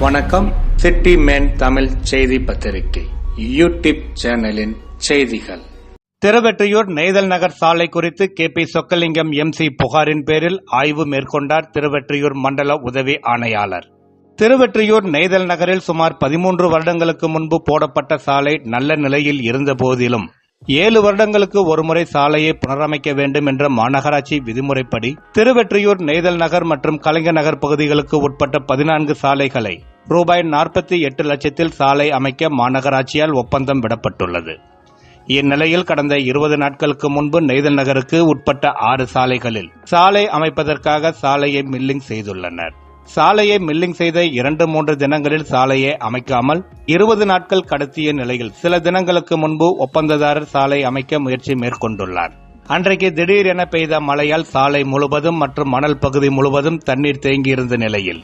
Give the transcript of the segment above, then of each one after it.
வணக்கம். City man Tamil செய்தி பத்திரிகை யூடியூப் சேனலின் செய்திகள். திருவெற்றியூர் நெய்தல் நகர் சாலை குறித்து கே பி சொக்கலிங்கம் எம்சி புகாரின் பேரில் ஆய்வு மேற்கொண்டார் திருவெற்றியூர் மண்டல உதவி ஆணையாளர். திருவெற்றியூர் நெய்தல் நகரில் சுமார் பதிமூன்று வருடங்களுக்கு முன்பு போடப்பட்ட சாலை நல்ல நிலையில் இருந்த போதிலும் ஏழு வருடங்களுக்கு ஒருமுறை சாலையை புனரமைக்க வேண்டும் என்ற மாநகராட்சி விதிமுறைப்படி திருவெற்றியூர் நெய்தல் நகர் மற்றும் கலைஞர் நகர் பகுதிகளுக்கு உட்பட்ட பதினான்கு சாலைகளை ரூபாய் நாற்பத்தி எட்டு லட்சத்தில் சாலை அமைக்க மாநகராட்சியால் ஒப்பந்தம் விடப்பட்டுள்ளது. இந்நிலையில் கடந்த இருபது நாட்களுக்கு முன்பு நெய்தல் நகருக்கு உட்பட்ட ஆறு சாலைகளில் சாலை அமைப்பதற்காக சாலையை மில்லிங் செய்துள்ளனர். சாலையை மில்லிங் செய்த இரண்டு மூன்று தினங்களில் சாலையை அமைக்காமல் இருபது நாட்கள் கடத்திய நிலையில் சில தினங்களுக்கு முன்பு ஒப்பந்ததாரர் சாலை அமைக்க முயற்சி மேற்கொண்டுள்ளார். அன்றைக்கு திடீரென பெய்த மழையால் சாலை முழுவதும் மற்றும் மணல் பகுதி முழுவதும் தண்ணீர் தேங்கியிருந்த நிலையில்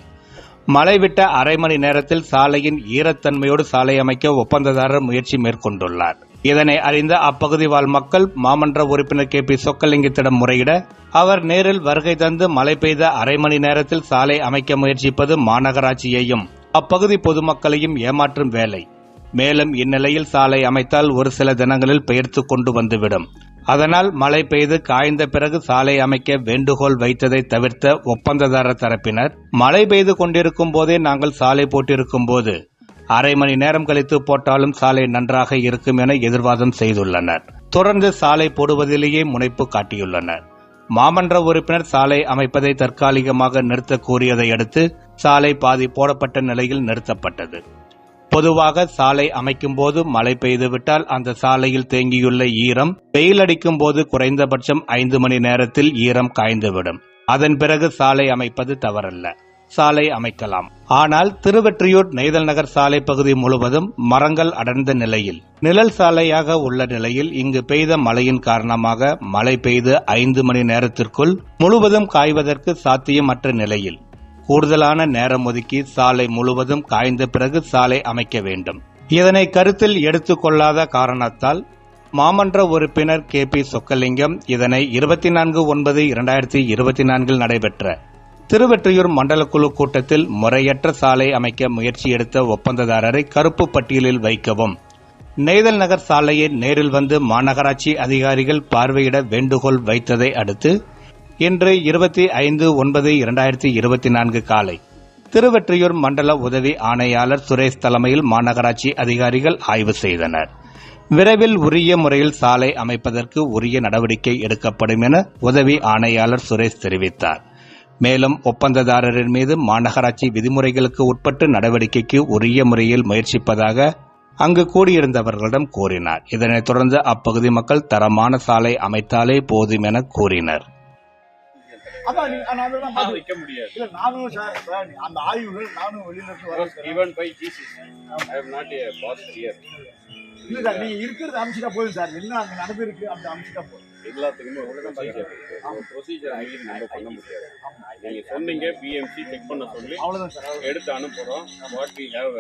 மழை விட்ட அரை மணி நேரத்தில் சாலையின் ஈரத்தன்மையோடு சாலை அமைக்க ஒப்பந்ததாரர் முயற்சி மேற்கொண்டுள்ளார். இதனை அறிந்த அப்பகுதி வாழ் மக்கள் மாமன்ற உறுப்பினர் கே பி சொக்கலிங்கத்திடம் முறையிட அவர் நேரில் வருகை தந்து மழை பெய்த அரை மணி நேரத்தில் சாலை அமைக்க முயற்சிப்பது மாநகராட்சியையும் அப்பகுதி பொதுமக்களையும் ஏமாற்றும் வேலை. மேலும் இந்நிலையில் சாலை அமைத்தால் ஒரு சில தினங்களில் பெயர்த்து கொண்டு வந்துவிடும். அதனால் மழை பெய்து காய்ந்த பிறகு சாலை அமைக்க வேண்டுகோள் வைத்ததை தவிர்த்த ஒப்பந்ததாரர் தரப்பினர் மழை பெய்து கொண்டிருக்கும் போதே நாங்கள் சாலை போட்டிருக்கும் போது அரை மணி நேரம் கழித்து போட்டாலும் சாலை நன்றாக இருக்கும் என எதிர்வாதம் செய்துள்ளனர். தொடர்ந்து சாலை போடுவதிலேயே முனைப்பு காட்டியுள்ளனர். மாமன்ற உறுப்பினர் சாலை அமைப்பதை தற்காலிகமாக நிறுத்த கூறியதை அடுத்து சாலை பாதி போடப்பட்ட நிலையில் நிறுத்தப்பட்டது. பொதுவாக சாலை அமைக்கும் போது மழை பெய்துவிட்டால் அந்த சாலையில் தேங்கியுள்ள ஈரம் வெயில் அடிக்கும் போது குறைந்தபட்சம் ஐந்து மணி நேரத்தில் ஈரம் காய்ந்துவிடும். அதன் பிறகு சாலை அமைப்பது தவறல்ல. சாலை அமைக்கலாம். ஆனால் திருவெற்றியூர் நெய்தல் நகர் சாலை பகுதி முழுவதும் மரங்கள் அடர்ந்த நிலையில். நிழல் சாலையாக உள்ள நிலையில் இங்கு பெய்த மழையின் காரணமாக மழை பெய்து ஐந்து மணி நேரத்திற்குள் முழுவதும் காய்வதற்கு சாத்தியமற்ற நிலையில். கூடுதலான நேரம் ஒதுக்கி சாலை முழுவதும் காய்ந்த பிறகு சாலை அமைக்க வேண்டும். இதனை கருத்தில் எடுத்துக்கொள்ளாத காரணத்தால் மாமன்ற உறுப்பினர் கே பி சொக்கலிங்கம் இதனை இருபத்தி நான்கு ஒன்பது இரண்டாயிரத்தி இருபத்தி நான்கில் நடைபெற்ற திருவெற்றியூர் மண்டல குழு கூட்டத்தில் முறையற்ற சாலை அமைக்க முயற்சி எடுத்த ஒப்பந்ததாரரை கருப்பு பட்டியலில் வைக்கவும். நெய்தல் நகர் சாலையை நேரில் வந்து மாநகராட்சி அதிகாரிகள் பார்வையிட வேண்டுகோள் வைத்ததை அடுத்து இன்று இருபத்தி ஐந்து ஒன்பது இரண்டாயிரத்தி இருபத்தி நான்கு காலை திருவெற்றியூர் மண்டல உதவி ஆணையாளர் சுரேஷ் தலைமையில் மாநகராட்சி அதிகாரிகள் ஆய்வு செய்தனர். விரைவில் உரிய முறையில் சாலை அமைப்பதற்கு உரிய நடவடிக்கை எடுக்கப்படும் என உதவி ஆணையாளர் சுரேஷ் தெரிவித்தார். மேலும் ஒப்பந்ததாரரின் மீது மாநகராட்சி விதிமுறைகளுக்கு உட்பட்டு நடவடிக்கைக்கு உரிய முறையில் முயற்சிப்பதாக அங்கு கூடியிருந்தவர்களிடம் கூறினார். இதனைத் தொடர்ந்து அப்பகுதி மக்கள் தரமான சாலை அமைத்தாலே போதும் என கூறினர். இல்ல சார் நீங்க இருக்கிறது அமைச்சிட்டா போதும் சார். என்ன அங்க நடந்திருக்கு அந்த அமைச்சிட்டா போதும். எல்லாத்துக்குமே ஒரு procedure இருக்கு. ஒரு procedure ஆகி நம்ம பண்ண முடியாது. நீங்க சொன்னீங்க பிஎம்சி செக் பண்ண சொல்லி. எடுத்து அனுப்புறோம் what we have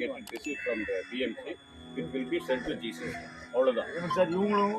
get receive from the PMC it will be sent to GC அவ்வளவுதான் சார் இவங்களும்